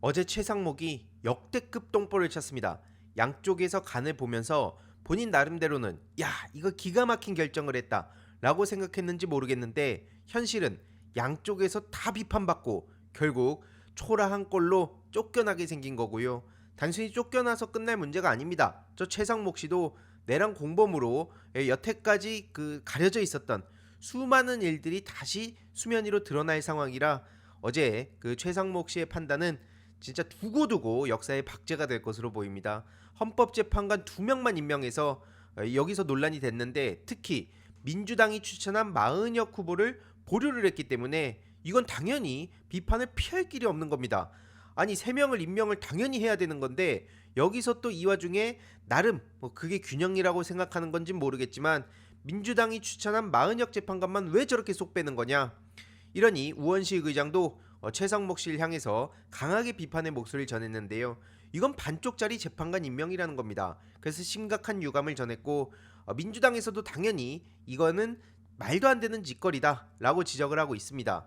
어제 최상목이 역대급 똥볼을 쳤습니다. 양쪽에서 간을 보면서 본인 나름대로는 야 이거 기가 막힌 결정을 했다 라고 생각했는지 모르겠는데 현실은 양쪽에서 다 비판받고 결국 초라한 골로 쫓겨나게 생긴 거고요. 단순히 쫓겨나서 끝날 문제가 아닙니다. 저 최상목 씨도 내랑 공범으로 예, 여태까지 그 가려져 있었던 수많은 일들이 다시 수면 위로 드러날 상황이라 어제 그 최상목 씨의 판단은 진짜 두고두고 역사의 박제가 될 것으로 보입니다. 헌법재판관 두 명만 임명해서 어, 여기서 논란이 됐는데 특히 민주당이 추천한 마은혁 후보를 보류를 했기 때문에 이건 당연히 비판을 피할 길이 없는 겁니다. 아니 세 명을 임명을 당연히 해야 되는 건데 여기서 또 이 와중에 나름 뭐 그게 균형이라고 생각하는 건진 모르겠지만 민주당이 추천한 마은혁 재판관만 왜 저렇게 속 빼는 거냐? 이러니 우원식 의장도 어, 최상목 씨를 향해서 강하게 비판의 목소리를 전했는데요. 이건 반쪽짜리 재판관 임명이라는 겁니다. 그래서 심각한 유감을 전했고 어, 민주당에서도 당연히 이거는 말도 안 되는 짓거리다라고 지적을 하고 있습니다.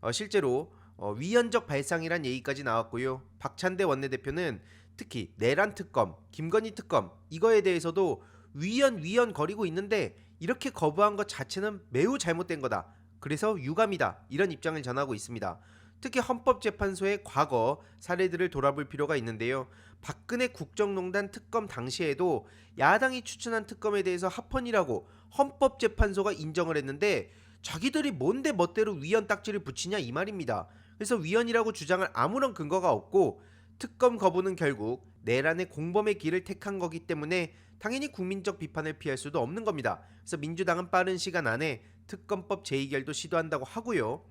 어, 실제로 어, 위헌적 발상이란 얘기까지 나왔고요. 박찬대 원내대표는 특히 내란 특검, 김건희 특검 이거에 대해서도 위헌 위헌 거리고 있는데 이렇게 거부한 것 자체는 매우 잘못된 거다. 그래서 유감이다. 이런 입장을 전하고 있습니다. 특히 헌법재판소의 과거 사례들을 돌아볼 필요가 있는데요. 박근혜 국정농단 특검 당시에도 야당이 추천한 특검에 대해서 합헌이라고 헌법재판소가 인정을 했는데 자기들이 뭔데 멋대로 위헌 딱지를 붙이냐 이 말입니다. 그래서 위헌이라고 주장할 아무런 근거가 없고 특검 거부는 결국 내란의 공범의 길을 택한 거기 때문에 당연히 국민적 비판을 피할 수도 없는 겁니다. 그래서 민주당은 빠른 시간 안에 특검법 재의결도 시도한다고 하고요.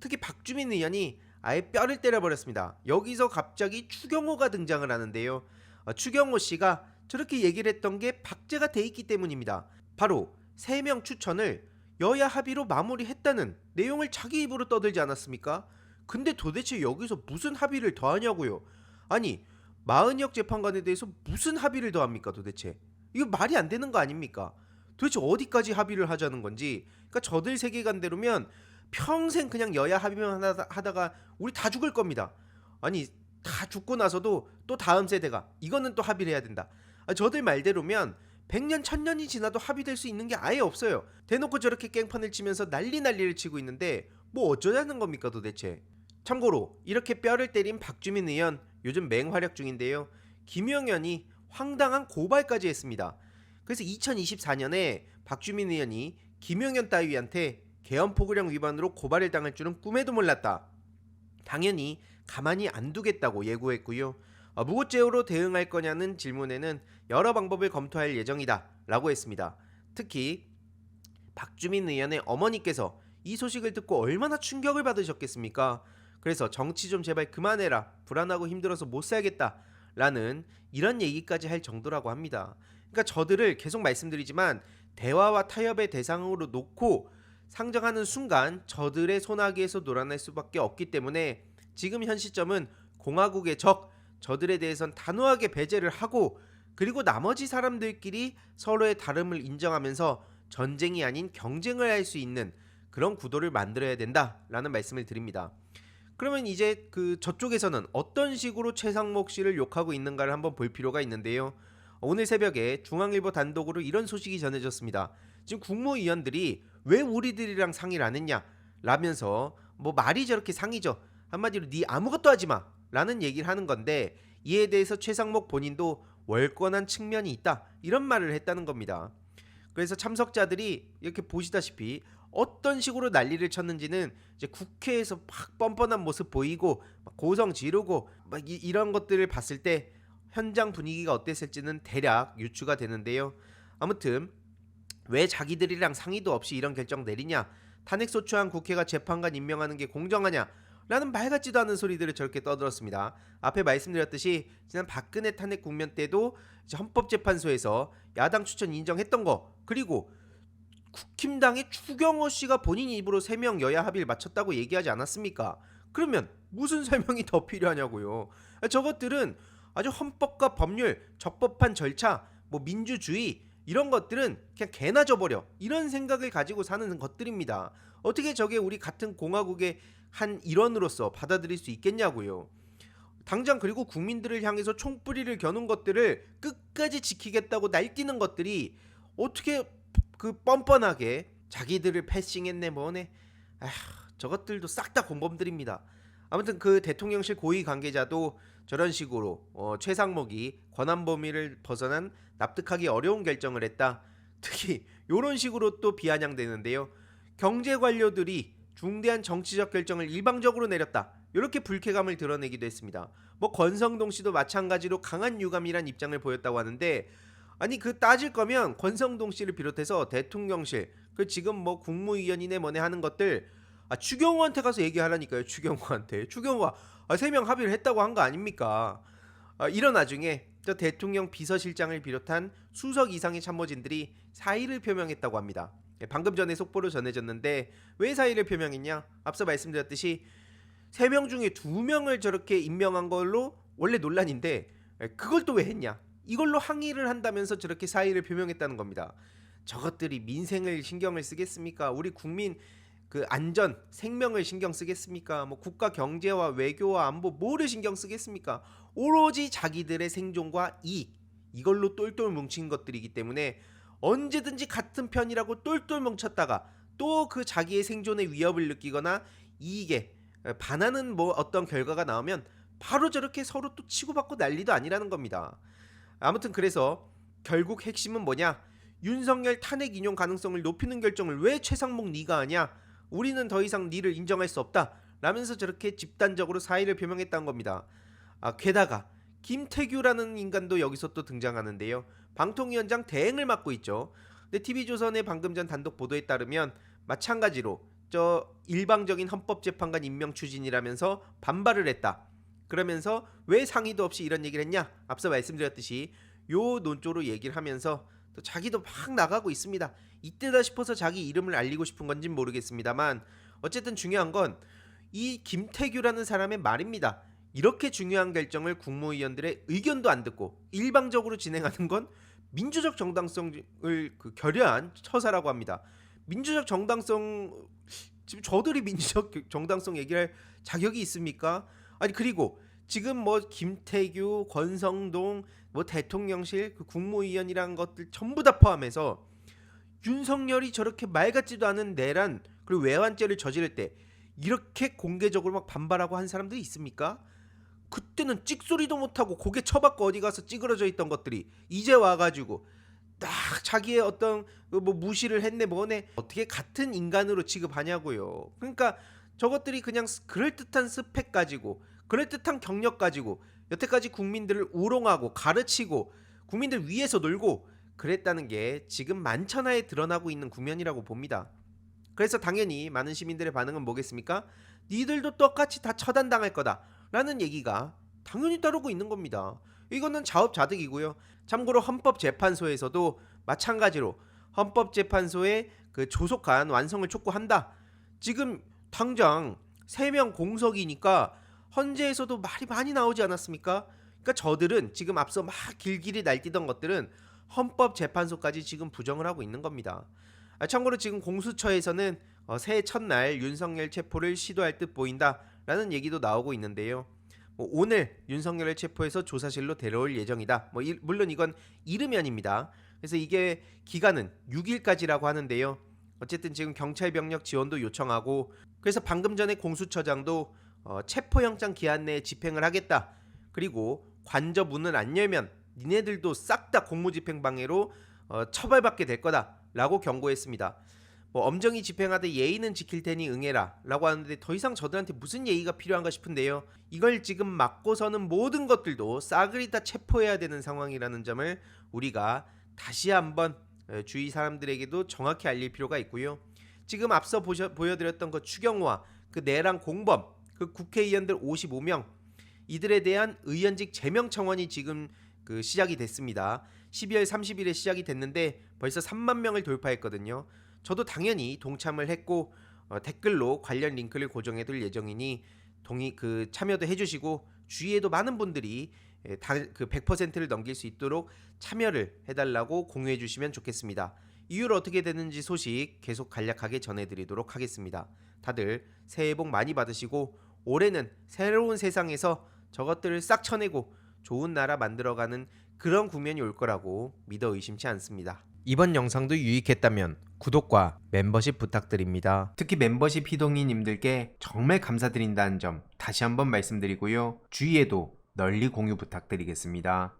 특히 박주민 의원이 아예 뼈를 때려버렸습니다. 여기서 갑자기 추경호가 등장을 하는데요. 어, 추경호 씨가 저렇게 얘기를 했던 게 박제가 돼 있기 때문입니다. 바로 3명 추천을 여야 합의로 마무리했다는 내용을 자기 입으로 떠들지 않았습니까? 근데 도대체 여기서 무슨 합의를 더하냐고요? 아니 마은혁 재판관에 대해서 무슨 합의를 더합니까 도대체? 이거 말이 안 되는 거 아닙니까? 도대체 어디까지 합의를 하자는 건지 그러니까 저들 세계관대로면 평생 그냥 여야 합의만 하다- 하다가 우리 다 죽을 겁니다. 아니 다 죽고 나서도 또 다음 세대가 이거는 또 합의를 해야 된다. 아, 저들 말대로면 100년 1000년이 지나도 합의될 수 있는 게 아예 없어요. 대놓고 저렇게 깽판을 치면서 난리 난리를 치고 있는데 뭐 어쩌자는 겁니까 도대체? 참고로 이렇게 뼈를 때린 박주민 의원 요즘 맹활약 중인데요. 김영현이 황당한 고발까지 했습니다. 그래서 2024년에 박주민 의원이 김영현 따위한테 개헌 포고령 위반으로 고발을 당할 줄은 꿈에도 몰랐다. 당연히 가만히 안 두겠다고 예고했고요. 어, 무고죄로 대응할 거냐는 질문에는 여러 방법을 검토할 예정이다 라고 했습니다. 특히 박주민 의원의 어머니께서 이 소식을 듣고 얼마나 충격을 받으셨겠습니까? 그래서 정치 좀 제발 그만해라. 불안하고 힘들어서 못 살겠다 라는 이런 얘기까지 할 정도라고 합니다. 그러니까 저들을 계속 말씀드리지만 대화와 타협의 대상으로 놓고 상정하는 순간 저들의 손아귀에서 놀아날 수밖에 없기 때문에 지금 현 시점은 공화국의 적 저들에 대해선 단호하게 배제를 하고 그리고 나머지 사람들끼리 서로의 다름을 인정하면서 전쟁이 아닌 경쟁을 할 수 있는 그런 구도를 만들어야 된다라는 말씀을 드립니다. 그러면 이제 그 저쪽에서는 어떤 식으로 최상목 씨를 욕하고 있는가를 한번 볼 필요가 있는데요. 오늘 새벽에 중앙일보 단독으로 이런 소식이 전해졌습니다. 지금 국무위원들이 왜 우리들이랑 상의를 안 했냐? 라면서 뭐 말이 저렇게 상의죠. 한마디로 네 아무것도 하지 마. 라는 얘기를 하는 건데 이에 대해서 최상목 본인도 월권한 측면이 있다. 이런 말을 했다는 겁니다. 그래서 참석자들이 이렇게 보시다시피 어떤 식으로 난리를 쳤는지는 이제 국회에서 막 뻔뻔한 모습 보이고 막 고성 지르고 막 이, 런 것들을 봤을 때 현장 분위기가 어땠을지는 대략 유추가 되는데요. 아무튼 왜 자기들이랑 상의도 없이 이런 결정 내리냐? 탄핵 소추한 국회가 재판관 임명하는 게 공정하냐? 라는 말 같지도 않은 소리들을 저렇게 떠들었습니다. 앞에 말씀드렸듯이 지난 박근혜 탄핵 국면 때도 헌법재판소에서 야당 추천 인정했던 거 그리고 국힘당의 추경호 씨가 본인 입으로 세명 여야 합의를 마쳤다고 얘기하지 않았습니까? 그러면 무슨 설명이 더 필요하냐고요. 저것들은 아주 헌법과 법률, 적법한 절차, 뭐 민주주의 이런 것들은 그냥 개나 줘버려 이런 생각을 가지고 사는 것들입니다. 어떻게 저게 우리 같은 공화국의 한 일원으로서 받아들일 수 있겠냐고요. 당장 그리고 국민들을 향해서 총뿌리를 겨눈 것들을 끝까지 지키겠다고 날뛰는 것들이 어떻게 그 뻔뻔하게 자기들을 패싱했네 뭐네 아휴 저것들도 싹 다 공범들입니다 아무튼 그 대통령실 고위 관계자도 저런 식으로 어, 최상목이 권한 범위를 벗어난 납득하기 어려운 결정을 했다 특히 이런 식으로 또 비아냥되는데요 경제 관료들이 중대한 정치적 결정을 일방적으로 내렸다. 이렇게 불쾌감을 드러내기도 했습니다. 뭐 권성동 씨도 마찬가지로 강한 유감이란 입장을 보였다고 하는데 아니 그 따질 거면 권성동 씨를 비롯해서 대통령실 그 지금 뭐 국무위원이네 뭐네 하는 것들 아 추경호한테 가서 얘기하라니까요. 추경호한테 추경호가 아, 세 명 합의를 했다고 한 거 아닙니까? 아, 이런 와중에 저 대통령 비서실장을 비롯한 수석 이상의 참모진들이 사의를 표명했다고 합니다. 예, 방금 전에 속보로 전해졌는데 왜 사의를 표명했냐? 앞서 말씀드렸듯이 세 명 중에 두 명을 저렇게 임명한 걸로 원래 논란인데 예, 그걸 또 왜 했냐? 이걸로 항의를 한다면서 저렇게 사의를 표명했다는 겁니다. 저것들이 민생을 신경을 쓰겠습니까? 우리 국민 그 안전, 생명을 신경 쓰겠습니까? 뭐 국가 경제와 외교와 안보 뭐를 신경 쓰겠습니까? 오로지 자기들의 생존과 이익 이걸로 똘똘 뭉친 것들이기 때문에 언제든지 같은 편이라고 똘똘 뭉쳤다가 또 그 자기의 생존의 위협을 느끼거나 이익에 반하는 뭐 어떤 결과가 나오면 바로 저렇게 서로 또 치고받고 난리도 아니라는 겁니다. 아무튼 그래서 결국 핵심은 뭐냐? 윤석열 탄핵 인용 가능성을 높이는 결정을 왜 최상목 네가 하냐? 우리는 더 이상 니를 인정할 수 없다. 라면서 저렇게 집단적으로 사의를 표명했다는 겁니다. 아, 게다가 김태규라는 인간도 여기서 또 등장하는데요. 방통위원장 대행을 맡고 있죠. 근데 TV조선의 방금 전 단독 보도에 따르면 마찬가지로 저 일방적인 헌법재판관 임명 추진이라면서 반발을 했다. 그러면서 왜 상의도 없이 이런 얘기를 했냐? 앞서 말씀드렸듯이 요 논조로 얘기를 하면서 또 자기도 막 나가고 있습니다. 이때다 싶어서 자기 이름을 알리고 싶은 건진 모르겠습니다만 어쨌든 중요한 건 이 김태규라는 사람의 말입니다. 이렇게 중요한 결정을 국무위원들의 의견도 안 듣고 일방적으로 진행하는 건 민주적 정당성을 그 결여한 처사라고 합니다. 민주적 정당성 지금 저들이 민주적 정당성 얘기할 자격이 있습니까? 아니 그리고 지금 뭐 김태규, 권성동, 뭐 대통령실, 그 국무위원이란 것들 전부 다 포함해서 윤석열이 저렇게 말 같지도 않은 내란 그리고 외환죄를 저지를 때 이렇게 공개적으로 막 반발하고 한 사람들이 있습니까? 그때는 찍소리도 못하고 고개 쳐박고 어디 가서 찌그러져 있던 것들이 이제 와가지고 딱 자기의 어떤 그뭐 무시를 했네 뭐네 어떻게 같은 인간으로 취급하냐고요. 그러니까 저것들이 그냥 스- 그럴듯한 스펙 가지고 그럴듯한 경력 가지고 여태까지 국민들을 우롱하고 가르치고 국민들 위에서 놀고 그랬다는 게 지금 만천하에 드러나고 있는 국면이라고 봅니다. 그래서 당연히 많은 시민들의 반응은 뭐겠습니까? 니들도 똑같이 다 처단당할 거다 라는 얘기가 당연히 따르고 있는 겁니다. 이거는 자업자득이고요. 참고로 헌법재판소에서도 마찬가지로 헌법재판소의 그 조속한 완성을 촉구한다. 지금 당장 3명 공석이니까 헌재에서도 말이 많이 나오지 않았습니까? 그러니까 저들은 지금 앞서 막 길길이 날뛰던 것들은 헌법재판소까지 지금 부정을 하고 있는 겁니다. 아, 참고로 지금 공수처에서는 어, 새해 첫날 윤석열 체포를 시도할 듯 보인다라는 얘기도 나오고 있는데요. 뭐 오늘 윤석열을 체포해서 조사실로 데려올 예정이다. 뭐 이- 물론 이건 이르면입니다. 그래서 이게 기간은 6일까지라고 하는데요. 어쨌든 지금 경찰 병력 지원도 요청하고 그래서 방금 전에 공수처장도 어, 체포영장 기한 내에 집행을 하겠다. 그리고 관저 문을 안 열면 니네들도 싹 다 공무집행방해로 어, 처벌받게 될 거다라고 경고했습니다. 뭐 엄정히 집행하되 예의는 지킬 테니 응해라라고 하는데 더 이상 저들한테 무슨 예의가 필요한가 싶은데요. 이걸 지금 막고서는 모든 것들도 싸그리 다 체포해야 되는 상황이라는 점을 우리가 다시 한번 에, 주위 사람들에게도 정확히 알릴 필요가 있고요. 지금 앞서 보셔, 보여드렸던 그 추경호와 그 내란 공범 그 국회의원들 55명 이들에 대한 의원직 제명 청원이 지금 그 시작이 됐습니다. 12월 30일에 시작이 됐는데 벌써 3만 명을 돌파했거든요. 저도 당연히 동참을 했고 어, 댓글로 관련 링크를 고정해둘 예정이니 동의 그 참여도 해주시고 주위에도 많은 분들이 예, 다그 100%를 넘길 수 있도록 참여를 해달라고 공유해 주시면 좋겠습니다. 이후로 어떻게 되는지 소식 계속 간략하게 전해드리도록 하겠습니다. 다들 새해 복 많이 받으시고 올해는 새로운 세상에서 저것들을 싹 쳐내고 좋은 나라 만들어가는 그런 국면이 올 거라고 믿어 의심치 않습니다. 이번 영상도 유익했다면 구독과 멤버십 부탁드립니다. 특히 멤버십 희동이님들께 정말 감사드린다는 점 다시 한번 말씀드리고요. 주위에도 널리 공유 부탁드리겠습니다.